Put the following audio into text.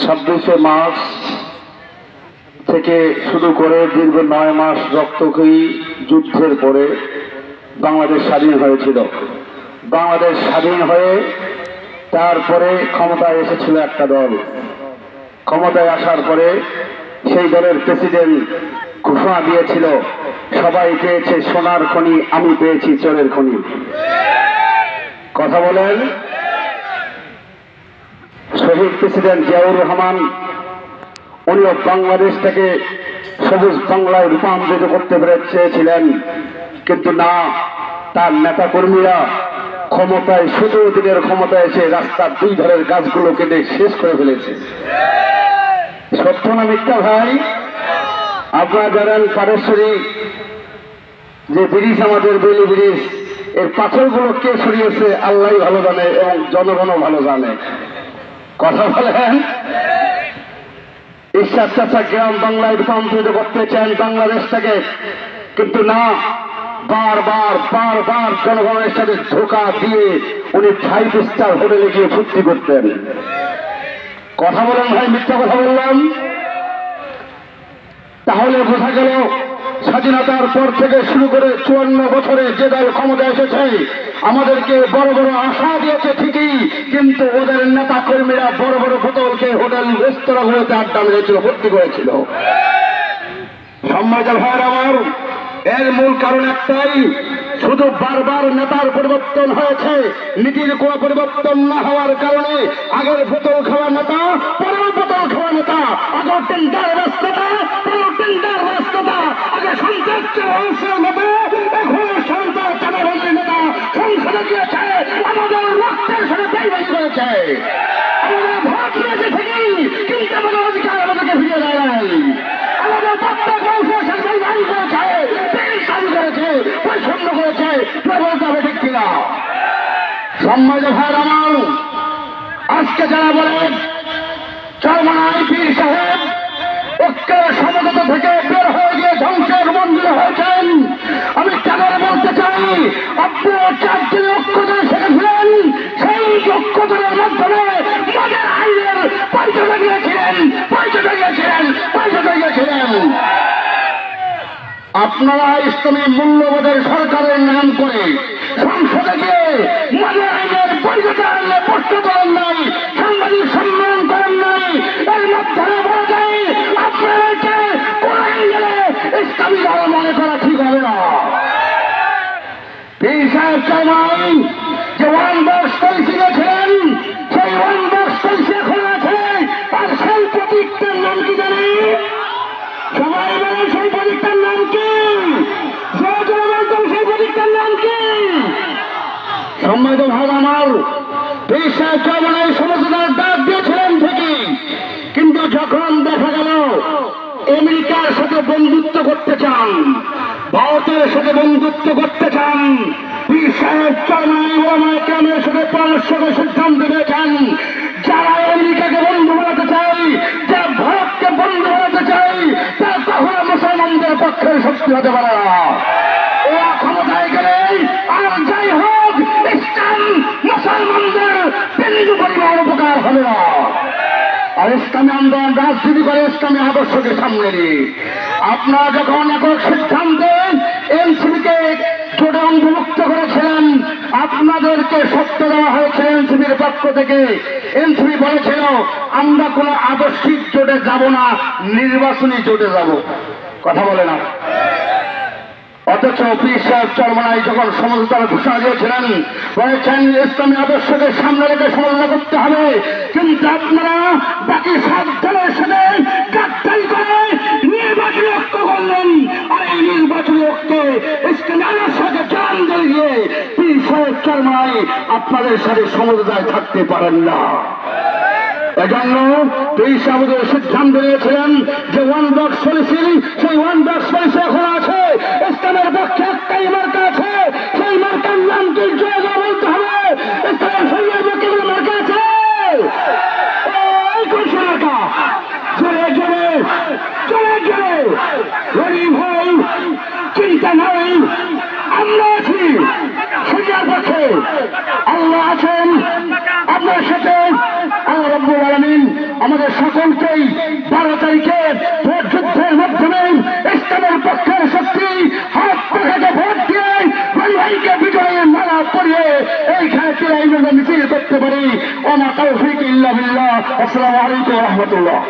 ছাব্বিশে মার্চ থেকে শুরু করে দীর্ঘ নয় মাস রক্তক্ষয়ী যুদ্ধের পরে বাংলাদেশ স্বাধীন হয়েছিল। বাংলাদেশ স্বাধীন হয়ে তারপরে ক্ষমতায় এসেছিল একটা দল। ক্ষমতায় আসার পরে সেই দলের প্রেসিডেন্ট ঘোষণা দিয়েছিল, সবাই পেয়েছে সোনার খনি, আমি পেয়েছি চোরের খনি। কথা বলেন? শহীদ প্রেসিডেন্ট জিয়াউর রহমান, উনিও বাংলাদেশটাকে সবুজ বাংলায় রূপান্তরিত করতে চেয়েছিলেন। কিন্তু না, তার নেতা কর্মীরা ক্ষমতায়, শুধু দিনের ক্ষমতায় এসে রাস্তার দুই ধারের গাছগুলো কেটে শেষ করে ফেলেছে। সত্য না মিথ্যা ভাই? আপনারা জানেন পারেশ্বরী, যে ব্রিজ আমাদের বেলি ব্রিজ, এর পাথরগুলো কে সরিয়েছে আল্লাহ ভালো জানে এবং জনগণও ভালো জানে। কথা বলেন। ঈশ্বর চাচা গ্রাম বাংলায় রূপান্তরিত করতে চান বাংলাদেশ থেকে কিন্তু না, বারবার বারবার জনগণের সাথে ধোকা দিয়ে উনি ফাইভ স্টার হোটেলে গিয়ে ফুর্তি করতেন। কথা বলেন ভাই, মিথ্যা কথা বললাম। তাহলে বোঝা গেল, স্বাধীনতার পর থেকে শুরু করে চুয়ান্ন বছরে যে দল ক্ষমতা এসেছে আমাদেরকে বড় বড় আশা দিয়েছে ঠিকই, কিন্তু ওদের নেতা কর্মীরা বড় বড় বোতলকে হোটেল রেস্তোরাঁগুলোতে আড্ডা মেরেছিল, ভর্তি করেছিল। সম্মানিত ভাইয়ের আমার, এর মূল কারণ একটাই, শুধু বারবার নেতার পরিবর্তন হয়েছে, নীতির কোনো পরিবর্তন না হওয়ার কারণে আগের বোতল খাওয়া নেতা, পরের বোতল খাওয়া নেতা, আগের টেন্ডার ব্যস্ততা, পরের টেন্ডার ব্যস্ততা, আগে সন্ত্রাস অংশের নেতা এখন সন্ত্রাস চাঁদাবাজির নেতা সংসদে গিয়েছে আমাদের রক্তের সাথে বেইমানি করেছে আমাদের ভোট নিয়েছে ঠিকই, কিন্তু আমাদের অধিকার আমাদেরকে ফিরিয়ে দেয় নাই। আমাদের প্রত্যেক অংশের সাথে বেইমানি করেছে চালু করেছে পরিচ্ছন্ন করেছে বলতে হবে ঠিক কিনা? সম্মানিত ভাইয়ের আমার, আজকে যারা বলেন চরমানাই পীর সাহেব ঐক্যের সমগত থেকে বের হয়ে গিয়ে ধ্বংসের মন্দির হয়েছেন। আমি তাদের বলতে চাই আপনি সেই মাধ্যমে মজার আইনের পরিচয় দিয়েছিলেন পরিচয় দিয়েছিলেন পরিচয় দিয়েছিলেন আপনারা ইসলামী মূল্যবোধের সরকারের নাম করে সংসদে গিয়ে মজার আইনের চাইমান যে ওয়ান বক্স পলিসি গেছিলেন সেই ওয়ান বক্স পলিসি এখন আছে। আর সেই প্রতীকটার নাম কি জানি? সবাই বলেন সেই প্রতীকটার নাম কি? সেই প্রতীকটার নাম কি? সম্মানিত ভাগ আমার চাইমান এই সমস্যাটার ডাক দিয়েছিলেন ঠিকই। কিন্তু যখন দেখা গেল আমেরিকার সাথে বন্ধুত্ব করতে চান, ভারতের সাথে বন্ধুত্ব করতে চান সাথে করে সিদ্ধান্ত নিয়েছেন। যারা আমেরিকাকে বন্ধু বানাতে চাই যারা ভারতকে বন্ধু বানাতে চাই তারা কখনো মুসলমানদের পক্ষের শক্তি হতে পারে না। আর যাই হোক ইসলাম মুসলমানদের বিন্দু পরিমাণ উপকার হবে না। আর ইসলামী আন্দোলন, রাজনীতি করে ইসলামী আদর্শকে সামনে নিয়ে। আপনারা যখন একক সিদ্ধান্তে এনসিপিকে জোটে করেছিলেন, আপনাদেরকে সত্য দেওয়া হয়েছে এনসিপির পক্ষ থেকে। এনসিপি বলেছিল, আমরা কোনো আদর্শিক জোটে যাব না, নির্বাচনী জোটে যাব। কথা বলে না অথচ পীর সাহেব চরমনাই যখন সমঝোতার ঘোষণা দিয়েছিলেন, বলেছেন, ইসলামী আদর্শকে সামনে রেখে সমালোচনা করতে হবে। কিন্তু আপনারা বাকি সাত দলের সাথে গাদ্দারি করে নির্বাচনী ঐক্য করলেন। আর এই নির্বাচনী ঐক্যে ইসলামী আদর্শকে জান দিয়ে গিয়ে পীর সাহেব চরমনাই আপনাদের সাথে সমঝোতায় থাকতে পারেন না। এজন্য তেইশ আমাদের সিদ্ধান্ত নিয়েছিলেন যে ওয়ান বক্স পলিসি সেই ওয়ান বক্স পলিসি এখন আছে। ইসলামের পক্ষে একটাই মার্কা আছে সেই মার্কার নাম কি জয়গা বলতে হবে ইসলামের শরীরের পক্ষে কোনো মার্কা আছে এই কোন মার্কা জোরে জোরে জোরে জোরে গরিব হই চিন্তা নাই আমরা আছি শরিয়ার পক্ষে আল্লাহ আছেন আপনার সাথে আল্লাহ রব্বুল আলমিন আমাদের সকলকেই বারো তারিখের ভোট যুদ্ধের মাধ্যমে ইসলামের পক্ষের শক্তি হাত পাখাকে ভোট দিয়ে ভাইকে বিজয়ের মালা পরিয়ে এইখানে তিরাই মিছিল করতে পারি। ওমা তৌফিক ইল্লাহ আসসালামু আলাইকুম রহমতুল্লাহ।